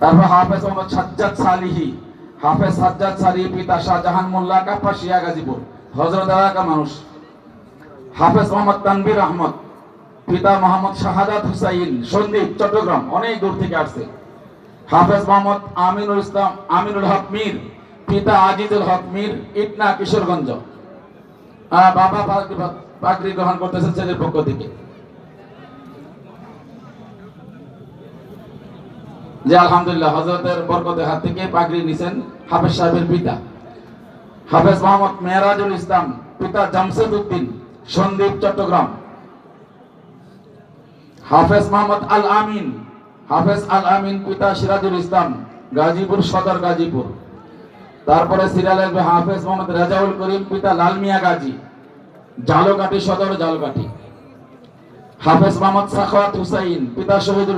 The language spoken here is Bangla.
তারপর হাফেজ মোহাম্মদ সাজ্জাদ সালিহি, হাফেজ সাজ্জাদ পিতা শাহজাহান মোল্লা গাজীপুর। হজরত এলাকা মানুষ। হাফেজ মোহাম্মদ তানবির আহমদ, পিতা মোহাম্মদ শাহাদাত হুসাইন, সন্দীপ, চট্টগ্রাম, অনেক দূর থেকে আসছে। হাফেজ মোহাম্মদ আমিনুল ইসলাম, আমিনুল হক পিতা আজিজুল হক ইটনা কিশোরগঞ্জ। বাবা গ্রহণ করতেছেন ছেলের পক্ষ থেকে। যে আলহামদুলিল্লাহ হজরতের বরকতের হাত থেকে পাগড়ি নিছেন হাফেজ সাহেবের পিতা। হাফেজ মোহাম্মদ মেহরাজুল ইসলাম, পিতা জামশেদ উদ্দিন, সন্দীপ চট্টগ্রাম। হাফেজ মোহাম্মদ আল আমিন, হাফেজ আল আমিন পিতা সিরাজুল ইসলাম, গাজীপুর সদর গাজীপুর। তারপরে সিরিয়াল আসবে হাফেজ মোহাম্মদ রাজাউল করিম, পিতা লাল মিয়া গাজী জালকাঠি সদর জালকাঠি হাফেজ মোহাম্মদ সাখাওয়াত হুসাইন, পিতা শহীদুল